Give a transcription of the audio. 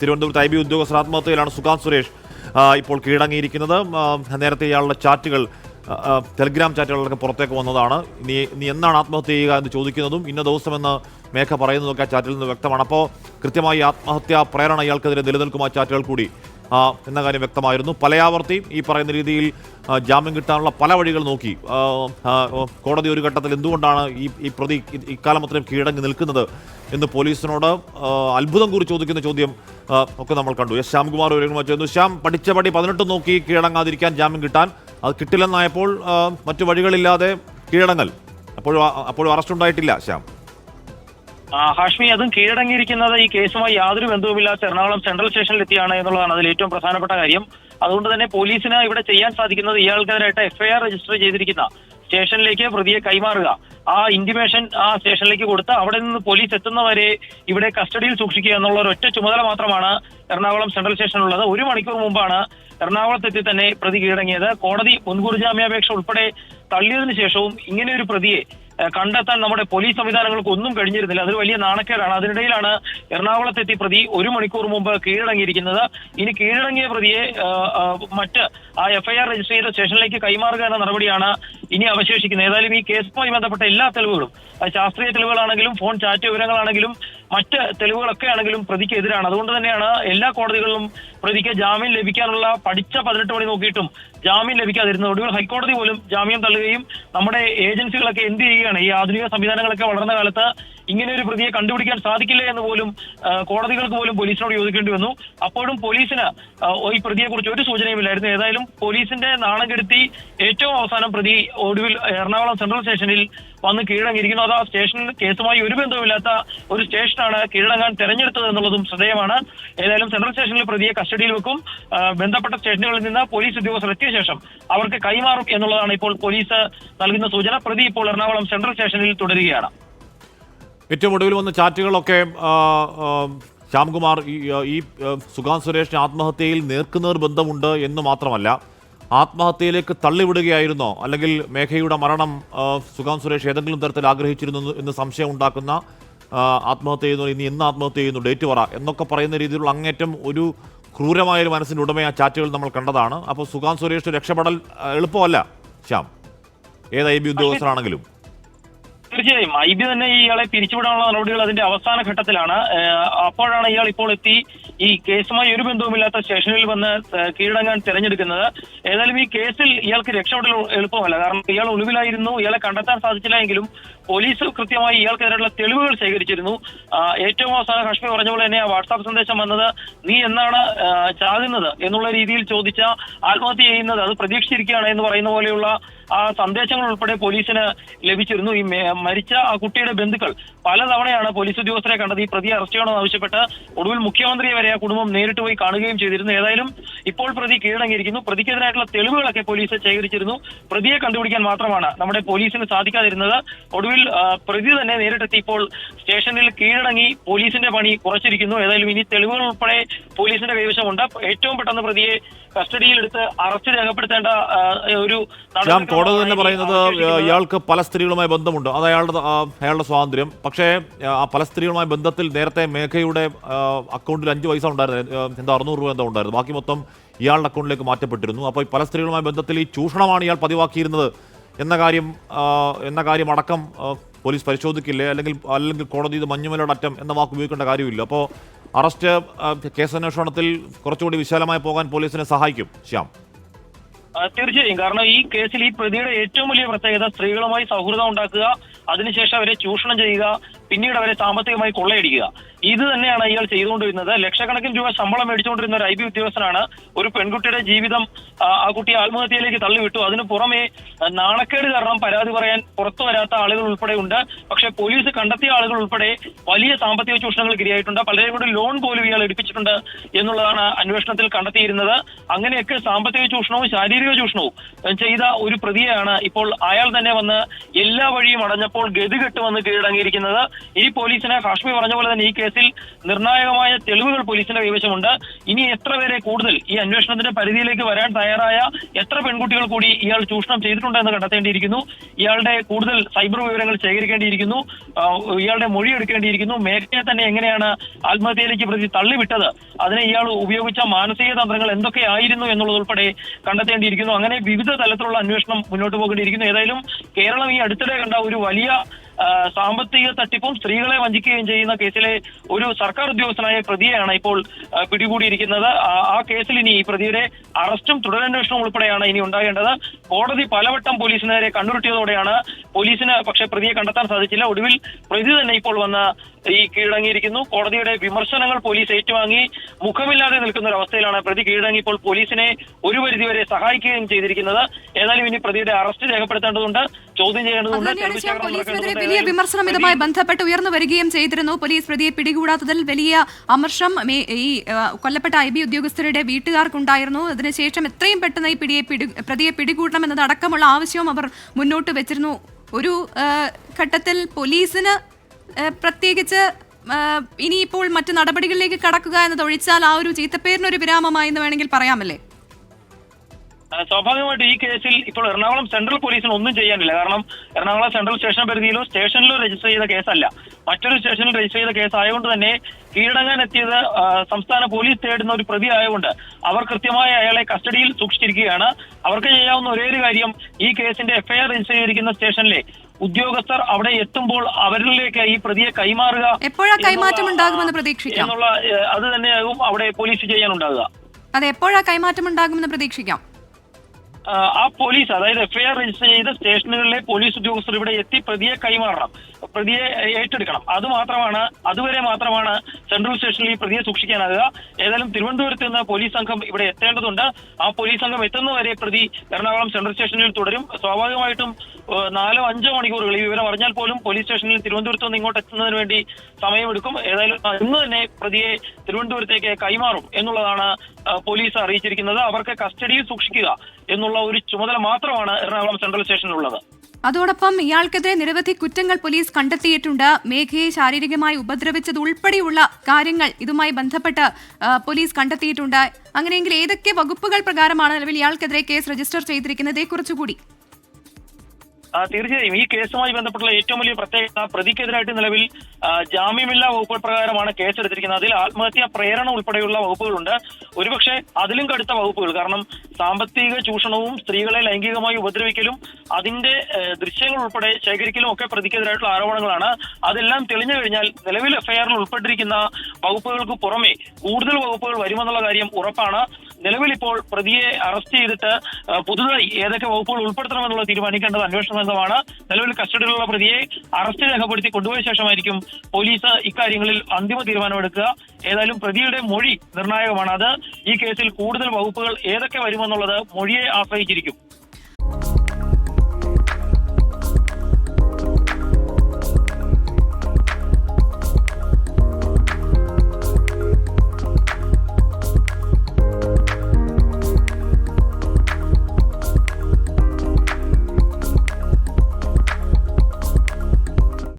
തിരുവനന്തപുരത്ത് I B ഉദ്യോഗസ്ഥർ ആത്മഹത്യയിലാണ് സുകാന്ത് സുരേഷ് ഇപ്പോൾ കീഴടങ്ങിയിരിക്കുന്നത്. നേരത്തെ ഇയാളുടെ ചാറ്റുകൾ ടെലിഗ്രാം ചാറ്റുകളൊക്കെ പുറത്തേക്ക് വന്നതാണ്. നീ നീ എന്നാണ് ആത്മഹത്യ ചെയ്യുക എന്ന് ചോദിക്കുന്നതും ഇന്ന ദിവസമെന്ന് മേഘ പറയുന്നതൊക്കെ ആ ചാറ്റിൽ നിന്ന് വ്യക്തമാണ്. അപ്പോൾ കൃത്യമായി ആത്മഹത്യാ പ്രേരണ ഇയാൾക്കെതിരെ നിലനിൽക്കും ആ ചാറ്റുകൾ കൂടി. എന്ന കാര്യം വ്യക്തമായിരുന്നു. പലയാവർത്തി ഈ പറയുന്ന രീതിയിൽ ജാമ്യം കിട്ടാനുള്ള പല വഴികൾ നോക്കി. കോടതി ഒരു ഘട്ടത്തിൽ എന്തുകൊണ്ടാണ് ഈ ഈ പ്രതി ഇക്കാലം അത്രയും കീഴടങ്ങി നിൽക്കുന്നത് എന്ന് പോലീസിനോട് അത്ഭുതം കൂറി ചോദിക്കുന്ന ചോദ്യം ഒക്കെ നമ്മൾ കണ്ടു. എസ് ശ്യാംകുമാർ ഒരു ചെയ്യുന്നു ശ്യാം പഠിച്ച പടി പതിനെട്ട് നോക്കി കീഴടങ്ങാതിരിക്കാൻ ജാമ്യം കിട്ടാൻ. അത് കിട്ടില്ലെന്നായപ്പോൾ മറ്റു വഴികളില്ലാതെ കീഴടങ്ങൽ. അപ്പോഴും അപ്പോഴും അറസ്റ്റ് ഉണ്ടായിട്ടില്ല ശ്യാം. ഹാഷ്മി അതും കീഴടങ്ങിയിരിക്കുന്നത് ഈ കേസുമായി യാതൊരു ബന്ധവുമില്ലാത്ത എറണാകുളം സെൻട്രൽ സ്റ്റേഷനിലെത്തിയാണ് എന്നുള്ളതാണ് അതിൽ ഏറ്റവും പ്രധാനപ്പെട്ട കാര്യം. അതുകൊണ്ട് തന്നെ പോലീസിന് ഇവിടെ ചെയ്യാൻ സാധിക്കുന്നത് ഇയാൾക്കെതിരായിട്ട് എഫ്ഐആർ രജിസ്റ്റർ ചെയ്തിരിക്കുന്ന സ്റ്റേഷനിലേക്ക് പ്രതിയെ കൈമാറുക. ആ ഇന്റിമേഷൻ ആ സ്റ്റേഷനിലേക്ക് കൊടുത്ത് അവിടെ നിന്ന് പോലീസ് എത്തുന്നവരെ ഇവിടെ കസ്റ്റഡിയിൽ സൂക്ഷിക്കുക എന്നുള്ള ഒരൊറ്റ ചുമതല മാത്രമാണ് എറണാകുളം സെൻട്രൽ സ്റ്റേഷനിലുള്ളത്. ഒരു മണിക്കൂർ മുമ്പാണ് എറണാകുളത്തെത്തി തന്നെ പ്രതി കീഴടങ്ങിയത്. കോടതി മുൻകൂർ ജാമ്യാപേക്ഷ ഉൾപ്പെടെ തള്ളിയതിനു ശേഷവും ഇങ്ങനെ ഒരു പ്രതിയെ കണ്ടെത്താൻ നമ്മുടെ പോലീസ് സംവിധാനങ്ങൾക്ക് ഒന്നും കഴിഞ്ഞിരുന്നില്ല. അതൊരു വലിയ നാണക്കേടാണ്. അതിനിടയിലാണ് എറണാകുളത്തെത്തി പ്രതി ഒരു മണിക്കൂർ മുമ്പ് കീഴടങ്ങിയിരിക്കുന്നത്. ഇനി കീഴടങ്ങിയ പ്രതിയെ മറ്റ് ആ എഫ്ഐആർ രജിസ്റ്റർ ചെയ്ത സ്റ്റേഷനിലേക്ക് കൈമാറുക എന്ന നടപടിയാണ് ഇനി അവശേഷിക്കുന്നത്. ഏതായാലും ഈ കേസുമായി ബന്ധപ്പെട്ട എല്ലാ തെളിവുകളും ശാസ്ത്രീയ തെളിവുകളാണെങ്കിലും ഫോൺ ചാറ്റ് വിവരങ്ങളാണെങ്കിലും മറ്റ് തെളിവുകളൊക്കെ ആണെങ്കിലും പ്രതിക്ക് എതിരാണ്. അതുകൊണ്ട് തന്നെയാണ് എല്ലാ കോടതികളിലും പ്രതിക്ക് ജാമ്യം ലഭിക്കാനുള്ള പഠിച്ച പതിനെട്ട് മണി നോക്കിയിട്ടും ജാമ്യം ലഭിക്കാതിരുന്നത് ഒടുവിൽ ഹൈക്കോടതി പോലും ജാമ്യം തള്ളുകയും നമ്മുടെ ഏജൻസികളൊക്കെ എന്ത് ചെയ്യുകയാണ്? ഈ ആധുനിക സംവിധാനങ്ങളൊക്കെ വളർന്ന കാലത്ത് ഇങ്ങനെ ഒരു പ്രതിയെ കണ്ടുപിടിക്കാൻ സാധിക്കില്ല എന്ന് പോലും കോടതികൾക്ക് പോലും പോലീസിനോട് ചോദിക്കേണ്ടി വന്നു. അപ്പോഴും പോലീസിന് ഈ പ്രതിയെ കുറിച്ച് ഒരു സൂചനയുമില്ലായിരുന്നു ഏതായാലും പോലീസിന്റെ നാണം കെടുത്തി ഏറ്റവും അവസാനം പ്രതി ഒടുവിൽ എറണാകുളം സെൻട്രൽ സ്റ്റേഷനിൽ വന്ന് കീഴടങ്ങിയിരിക്കുന്നു. അത് ആ സ്റ്റേഷൻ കേസുമായി ഒരു ബന്ധവുമില്ലാത്ത ഒരു സ്റ്റേഷനാണ് കീഴടങ്ങാൻ തെരഞ്ഞെടുത്തത് എന്നുള്ളതും ശ്രദ്ധേയമാണ്. ഏതായാലും സെൻട്രൽ സ്റ്റേഷനിൽ പ്രതിയെ കസ്റ്റഡിയിൽ വെക്കും. ബന്ധപ്പെട്ട സ്റ്റേഷനുകളിൽ നിന്ന് പോലീസ് ഉദ്യോഗസ്ഥർ ശേഷം അവർക്ക് കൈമാറും എന്നുള്ളതാണ് ഇപ്പോൾ പോലീസ് നൽകുന്ന സൂചന. പ്രതി ഇപ്പോൾ എറണാകുളം സെൻട്രൽ സ്റ്റേഷനിൽ തുടരുകയാണ്. ഏറ്റവും ഒടുവിൽ വന്ന ചാറ്റുകളൊക്കെ ശ്യാംകുമാർ ഈ സുരേഷ് സുരേഷിന് ആത്മഹത്യയിൽ നേർക്കുനേർ ബന്ധമുണ്ട് എന്ന് മാത്രമല്ല ആത്മഹത്യയിലേക്ക് തള്ളിവിടുകയായിരുന്നോ? അല്ലെങ്കിൽ മേഘയുടെ മരണം ആ, സുരേഷ് ഏതെങ്കിലും തരത്തിൽ ആഗ്രഹിച്ചിരുന്നു എന്ന് സംശയം ഉണ്ടാക്കുന്ന ആത്മഹത്യ ചെയ്യുന്നു ഇനി എന്ന് ആത്മഹത്യ ചെയ്യുന്നു? ഡേറ്റ് പറ. എന്നൊക്കെ പറയുന്ന രീതിയിലുള്ള അങ്ങേറ്റം ഒരു ക്രൂരമായ ഒരു മനസ്സിന്റെ ഉടമ ആ ചാറ്റുകൾ നമ്മൾ കണ്ടതാണ്. അപ്പോൾ സുഖാൻ സുരേഷ് രക്ഷപ്പെടൽ എളുപ്പമല്ല ശ്യാം. ഏത് ഐ ബി ഉദ്യോഗസ്ഥരാണെങ്കിലും തീർച്ചയായും. ഐ ബി തന്നെ ഇയാളെ പിരിച്ചുവിടാനുള്ള നടപടികൾ അതിന്റെ അവസാന ഘട്ടത്തിലാണ്. അപ്പോഴാണ് ഇയാൾ ഇപ്പോൾ എത്തി. ഈ കേസുമായി ഒരു ബന്ധവുമില്ലാത്ത സ്റ്റേഷനിൽ വന്ന് കീഴടങ്ങാൻ തിരഞ്ഞെടുക്കുന്നത്. ഏതായാലും ഈ കേസിൽ ഇയാൾക്ക് രക്ഷപ്പെടൽ എളുപ്പമല്ല. കാരണം ഇയാൾ ഒളിവിലായിരുന്നു. ഇയാളെ കണ്ടെത്താൻ സാധിച്ചില്ല എങ്കിലും പോലീസ് കൃത്യമായി ഇയാൾക്കെതിരെയുള്ള തെളിവുകൾ ശേഖരിച്ചിരുന്നു. ഏറ്റവും അവസാനം കശ്മീർ പറഞ്ഞ പോലെ തന്നെ വാട്സാപ്പ് സന്ദേശം വന്നത് നീ എന്നാണ് ചാകുന്നത്? എന്നുള്ള രീതിയിൽ ചോദിച്ച ആത്മഹത്യ ചെയ്യുന്നത് അത് പ്രതീക്ഷിച്ചിരിക്കുകയാണ് എന്ന് പറയുന്ന പോലെയുള്ള ആ സന്ദേശങ്ങൾ ഉൾപ്പെടെ പോലീസിന് ലഭിച്ചിരുന്നു. ഈ മരിച്ച ആ കുട്ടിയുടെ ബന്ധുക്കൾ പലതവണയാണ് പോലീസ് ഉദ്യോഗസ്ഥരെ കണ്ടത്. ഈ പ്രതിയെ അറസ്റ്റ് ചെയ്യണമെന്ന് ആവശ്യപ്പെട്ട് ഒടുവിൽ മുഖ്യമന്ത്രിയെ വരെ ആ കുടുംബം നേരിട്ട് പോയി കാണുകയും ചെയ്തിരുന്നു. ഏതായാലും ഇപ്പോൾ പ്രതി കീഴടങ്ങിയിരിക്കുന്നു. പ്രതിക്കെതിരായിട്ടുള്ള തെളിവുകളൊക്കെ പോലീസ് ശേഖരിച്ചിരുന്നു. പ്രതിയെ കണ്ടുപിടിക്കാൻ മാത്രമാണ് നമ്മുടെ പോലീസിന് സാധിക്കാതിരുന്നത്. ഒടുവിൽ പ്രതി തന്നെ നേരിട്ടെത്തി ഇപ്പോൾ സ്റ്റേഷനിൽ കീഴടങ്ങി പോലീസിന്റെ പണി കുറച്ചിരിക്കുന്നു. ഏതായാലും ഇനി തെളിവുകൾ ഉൾപ്പെടെ പോലീസിന്റെ കൈവശമുണ്ട്. ഏറ്റവും പെട്ടെന്ന് പ്രതിയെ കസ്റ്റഡിയിലെടുത്ത് അറസ്റ്റ് രേഖപ്പെടുത്തേണ്ട ഒരു കോടതി തന്നെ പറയുന്നത് ഇയാൾക്ക് പല സ്ത്രീകളുമായി ബന്ധമുണ്ട്. അത് അയാളുടെ അയാളുടെ സ്വാതന്ത്ര്യം. പക്ഷേ ആ പല സ്ത്രീകളുമായി ബന്ധത്തിൽ നേരത്തെ മേഘയുടെ അക്കൗണ്ടിൽ അഞ്ച് പൈസ ഉണ്ടായിരുന്നു. എന്താ അറുന്നൂറ് രൂപ എന്താ ഉണ്ടായിരുന്നു. ബാക്കി മൊത്തം ഇയാളുടെ അക്കൗണ്ടിലേക്ക് മാറ്റപ്പെട്ടിരുന്നു. അപ്പോൾ ഈ പല സ്ത്രീകളുമായി ബന്ധത്തിൽ ഈ ചൂഷണമാണ് ഇയാൾ പതിവാക്കിയിരുന്നത് എന്ന കാര്യം എന്ന കാര്യം അടക്കം പോലീസ് പരിശോധിക്കില്ലേ? അല്ലെങ്കിൽ അല്ലെങ്കിൽ കോടതി ഇത് മഞ്ഞുമലയുടെ അറ്റം എന്ന വാക്ക് ഉപയോഗിക്കേണ്ട കാര്യമില്ല. അപ്പോൾ അറസ്റ്റ് കേസന്വേഷണത്തിൽ കുറച്ചുകൂടി വിശാലമായി പോകാൻ പോലീസിനെ സഹായിക്കും. ശ്യാം. തീർച്ചയായും. കാരണം ഈ കേസിൽ ഈ പ്രതിയുടെ ഏറ്റവും വലിയ പ്രത്യേകത സ്ത്രീകളുമായി സൗഹൃദം ഉണ്ടാക്കുക അതിനുശേഷം അവരെ ചൂഷണം ചെയ്യുക പിന്നീട് അവരെ സാമ്പത്തികമായി കൊള്ളയടിക്കുക. ഇത് തന്നെയാണ് ഇയാൾ ചെയ്തുകൊണ്ടിരുന്നത്. ലക്ഷക്കണക്കിന് രൂപ ശമ്പളം മേടിച്ചുകൊണ്ടിരുന്ന ഒരു ഐ ബി ഉദ്യോഗസ്ഥനാണ് ഒരു പെൺകുട്ടിയുടെ ജീവിതം ആ, കുട്ടി കുട്ടിയെ ആത്മഹത്യയിലേക്ക് തള്ളിവിട്ടു. അതിനു പുറമെ നാണക്കേട് കാരണം പരാതി പറയാൻ പുറത്തു വരാത്ത ആളുകൾ ഉൾപ്പെടെ ഉണ്ട് പക്ഷേ പോലീസ് കണ്ടെത്തിയ ആളുകൾ ഉൾപ്പെടെ വലിയ സാമ്പത്തിക ചൂഷണങ്ങൾക്ക് ഇരയായിട്ടുണ്ട് പലരെയും കൂടി ലോൺ പോലും ഇയാൾ എടുപ്പിച്ചിട്ടുണ്ട് എന്നുള്ളതാണ് അന്വേഷണത്തിൽ കണ്ടെത്തിയിരുന്നത്. അങ്ങനെയൊക്കെ സാമ്പത്തിക ചൂഷണവും ശാരീരിക ചൂഷണവും ചെയ്ത ഒരു പ്രതിയാണ് ഇപ്പോൾ അയാൾ തന്നെ വന്ന് എല്ലാ വഴിയും അടഞ്ഞപ്പോൾ ഗതികെട്ട് വന്ന് കീഴടങ്ങിയിരിക്കുന്നത്. ഇനി പോലീസിനെ കാശ്മീർ പറഞ്ഞ പോലെ തന്നെ ഈ കേസിൽ കേസിൽ നിർണായകമായ തെളിവുകൾ പോലീസിന്റെ കൈവശമുണ്ട്. ഇനി എത്ര പേരെ കൂടുതൽ ഈ അന്വേഷണത്തിന്റെ പരിധിയിലേക്ക് വരാൻ തയ്യാറായ എത്ര പെൺകുട്ടികൾ കൂടി ഇയാൾ ചൂഷണം ചെയ്തിട്ടുണ്ടെന്ന് കണ്ടെത്തേണ്ടിയിരിക്കുന്നു. ഇയാളുടെ കൂടുതൽ സൈബർ വിവരങ്ങൾ ശേഖരിക്കേണ്ടിയിരിക്കുന്നു. ഇയാളുടെ മൊഴി എടുക്കേണ്ടിയിരിക്കുന്നു. മേഘയെ തന്നെ എങ്ങനെയാണ് ആത്മഹത്യയിലേക്ക് പ്രതി തള്ളിവിട്ടത്? അതിനെ ഇയാൾ ഉപയോഗിച്ച മാനസിക തന്ത്രങ്ങൾ എന്തൊക്കെയായിരുന്നു എന്നുള്ളതുൾപ്പെടെ കണ്ടെത്തേണ്ടിയിരിക്കുന്നു. അങ്ങനെ വിവിധ തലത്തിലുള്ള അന്വേഷണം മുന്നോട്ട് പോകേണ്ടിയിരിക്കുന്നു. ഏതായാലും കേരളം ഈ അടുത്തിടെ കണ്ട ഒരു വലിയ സാമ്പത്തിക തട്ടിപ്പും സ്ത്രീകളെ വഞ്ചിക്കുകയും ചെയ്യുന്ന കേസിലെ ഒരു സർക്കാർ ഉദ്യോഗസ്ഥനായ പ്രതിയെയാണ് ഇപ്പോൾ പിടികൂടിയിരിക്കുന്നത്. ആ- കേസിൽ ഇനി ഈ പ്രതിയുടെ അറസ്റ്റും തുടരന്വേഷണവും ഉൾപ്പെടെയാണ് ഇനി ഉണ്ടാകേണ്ടത്. കോടതി പലവട്ടം പോലീസിനെതിരെ കണ്ണുരുട്ടിയതോടെയാണ് പോലീസിന് പക്ഷേ പ്രതിയെ കണ്ടെത്താൻ സാധിച്ചില്ല. ഒടുവിൽ പ്രതി തന്നെ ഇപ്പോൾ വന്ന് ഈ കീഴടങ്ങിയിരിക്കുന്നു. കോടതിയുടെ വിമർശനങ്ങൾ പോലീസ് ഏറ്റുവാങ്ങി. മുഖമില്ലാതെ നിൽക്കുന്ന ഒരു അവസ്ഥയിലാണ് പ്രതി കീഴടങ്ങി ഇപ്പോൾ പോലീസിനെ ഒരു പരിധിവരെ സഹായിക്കുകയും ചെയ്തിരിക്കുന്നത്. ഏതായാലും ഇനി പ്രതിയുടെ അറസ്റ്റ് രേഖപ്പെടുത്തേണ്ടതുണ്ട്. ചോദ്യം ചെയ്യേണ്ടതുണ്ട്. വലിയ വിമർശനം ഇതുമായി ബന്ധപ്പെട്ട് ഉയർന്നു വരികയും ചെയ്തിരുന്നു. പോലീസ് പ്രതിയെ പിടികൂടാത്തതിൽ വലിയ അമർഷം ഈ കൊല്ലപ്പെട്ട ഐ ബി ഉദ്യോഗസ്ഥരുടെ വീട്ടുകാർക്കുണ്ടായിരുന്നു. അതിനുശേഷം എത്രയും പെട്ടെന്ന് ഈ പിടിയെ പിടി പ്രതിയെ പിടികൂടണം എന്നതടക്കമുള്ള ആവശ്യവും അവർ മുന്നോട്ട് വെച്ചിരുന്നു. ഒരു ഘട്ടത്തിൽ പോലീസിന് പ്രത്യേകിച്ച് ഇനിയിപ്പോൾ മറ്റു നടപടികളിലേക്ക് കടക്കുക എന്നത് ഒഴിച്ചാൽ ആ ഒരു ചീത്തപ്പേരിനൊരു വിരാമമായി എന്ന് വേണമെങ്കിൽ പറയാമല്ലേ? സ്വാഭാവികമായിട്ട് ഈ കേസിൽ ഇപ്പോൾ എറണാകുളം സെൻട്രൽ പോലീസിന് ഒന്നും ചെയ്യാനില്ല. കാരണം എറണാകുളം സെൻട്രൽ സ്റ്റേഷൻ പരിധിയിലോ സ്റ്റേഷനിലോ രജിസ്റ്റർ ചെയ്ത കേസല്ല. മറ്റൊരു സ്റ്റേഷനിൽ രജിസ്റ്റർ ചെയ്ത കേസ് ആയതുകൊണ്ട് തന്നെ കീഴടങ്ങാൻ എത്തിയത് സംസ്ഥാന പോലീസ് തേടുന്ന ഒരു പ്രതി ആയതുകൊണ്ട് അവർ കൃത്യമായി അയാളെ കസ്റ്റഡിയിൽ സൂക്ഷിച്ചിരിക്കുകയാണ്. അവർക്ക് ചെയ്യാവുന്ന ഒരേ ഒരു കാര്യം ഈ കേസിന്റെ എഫ്ഐആർ രജിസ്റ്റർ ചെയ്തിരിക്കുന്ന സ്റ്റേഷനിലെ ഉദ്യോഗസ്ഥർ അവിടെ എത്തുമ്പോൾ അവരിലേക്ക് ഈ പ്രതിയെ കൈമാറുക എപ്പോഴാ കൈമാറ്റം എന്നുള്ള, ഉണ്ടാകുമെന്ന് പ്രതീക്ഷിക്കാം? എന്നുള്ള അത് തന്നെയാകും അവിടെ പോലീസ് ചെയ്യാനുണ്ടാകുക. അത് എപ്പോഴാ കൈമാറ്റം ഉണ്ടാകുമെന്ന് പ്രതീക്ഷിക്കാം? ആ, പോലീസ് അതായത് എഫ്ഐആർ രജിസ്റ്റർ ചെയ്ത സ്റ്റേഷനുകളിലെ പോലീസ് ഉദ്യോഗസ്ഥർ ഇവിടെ എത്തി പ്രതിയെ കൈമാറണം. പ്രതിയെ ഏറ്റെടുക്കണം. അത് മാത്രമാണ് അതുവരെ മാത്രമാണ് സെൻട്രൽ സ്റ്റേഷനിൽ ഈ പ്രതിയെ സൂക്ഷിക്കാനാകുക. ഏതായാലും തിരുവനന്തപുരത്ത് നിന്ന് പോലീസ് സംഘം ഇവിടെ എത്തേണ്ടതുണ്ട്. ആ പോലീസ് സംഘം എത്തുന്നവരെ പ്രതി എറണാകുളം സെൻട്രൽ സ്റ്റേഷനിൽ തുടരും. സ്വാഭാവികമായിട്ടും നാലോ അഞ്ചോ മണിക്കൂറുകൾ ഈ വിവരം അറിഞ്ഞാൽ പോലും പോലീസ് സ്റ്റേഷനിൽ തിരുവനന്തപുരത്ത് നിന്ന് ഇങ്ങോട്ട് എത്തുന്നതിന് വേണ്ടി സമയമെടുക്കും. ഏതായാലും ഇന്ന് തന്നെ പ്രതിയെ തിരുവനന്തപുരത്തേക്ക് കൈമാറും എന്നുള്ളതാണ് പോലീസ് അറിയിച്ചിരിക്കുന്നത്. അവർക്ക് കസ്റ്റഡിയിൽ സൂക്ഷിക്കുക. എന്നുള്ള ഒരു ചുമതല മാത്രമാണ് എറണാകുളം സെൻട്രൽ സ്റ്റേഷനിലുള്ളത്. അതോടൊപ്പം ഇയാൾക്കെതിരെ നിരവധി കുറ്റങ്ങൾ പോലീസ് കണ്ടെത്തിയിട്ടുണ്ട്. മേഘയെ ശാരീരികമായി ഉപദ്രവിച്ചത് ഉൾപ്പെടെയുള്ള കാര്യങ്ങൾ ഇതുമായി ബന്ധപ്പെട്ട് പോലീസ് കണ്ടെത്തിയിട്ടുണ്ട്. അങ്ങനെയെങ്കിൽ ഏതൊക്കെ വകുപ്പുകൾ പ്രകാരമാണ് നിലവിൽ ഇയാൾക്കെതിരെ കേസ് രജിസ്റ്റർ ചെയ്തിരിക്കുന്നത്? ഇതേക്കുറിച്ചുകൂടി ആ, തീർച്ചയായും. ഈ കേസുമായി ബന്ധപ്പെട്ടുള്ള ഏറ്റവും വലിയ പ്രത്യേകത പ്രതിക്കെതിരായിട്ട് നിലവിൽ ജാമ്യമില്ലാ വകുപ്പ് പ്രകാരമാണ് കേസെടുത്തിരിക്കുന്നത്. അതിൽ ആത്മഹത്യാ പ്രേരണ ഉൾപ്പെടെയുള്ള വകുപ്പുകളുണ്ട്. ഒരുപക്ഷെ അതിലും കടുത്ത വകുപ്പുകൾ. കാരണം സാമ്പത്തിക ചൂഷണവും സ്ത്രീകളെ ലൈംഗികമായി ഉപദ്രവിക്കലും അതിന്റെ ദൃശ്യങ്ങൾ ഉൾപ്പെടെ ശേഖരിക്കലും ഒക്കെ പ്രതിക്കെതിരായിട്ടുള്ള ആരോപണങ്ങളാണ്. അതെല്ലാം തെളിഞ്ഞു കഴിഞ്ഞാൽ നിലവിൽ എഫ്ഐആറിൽ ഉൾപ്പെട്ടിരിക്കുന്ന വകുപ്പുകൾക്ക് പുറമെ കൂടുതൽ വകുപ്പുകൾ വരുമെന്നുള്ള കാര്യം ഉറപ്പാണ്. നിലവിൽ ഇപ്പോൾ പ്രതിയെ അറസ്റ്റ് ചെയ്തിട്ട് പുതുതായി ഏതൊക്കെ വകുപ്പുകൾ ഉൾപ്പെടുത്തണമെന്നുള്ള തീരുമാനിക്കേണ്ടത് അന്വേഷണ സംഘമാണ്. നിലവിൽ കസ്റ്റഡിയിലുള്ള പ്രതിയെ അറസ്റ്റ് രേഖപ്പെടുത്തി കൊണ്ടുപോയ ശേഷമായിരിക്കും പോലീസ് ഇക്കാര്യങ്ങളിൽ അന്തിമ തീരുമാനമെടുക്കുക. ഏതായാലും പ്രതിയുടെ മൊഴി നിർണായകമാണ്. അത് ഈ കേസിൽ കൂടുതൽ വകുപ്പുകൾ ഏതൊക്കെ വരുമെന്നുള്ളത് മൊഴിയെ ആശ്രയിച്ചിരിക്കും.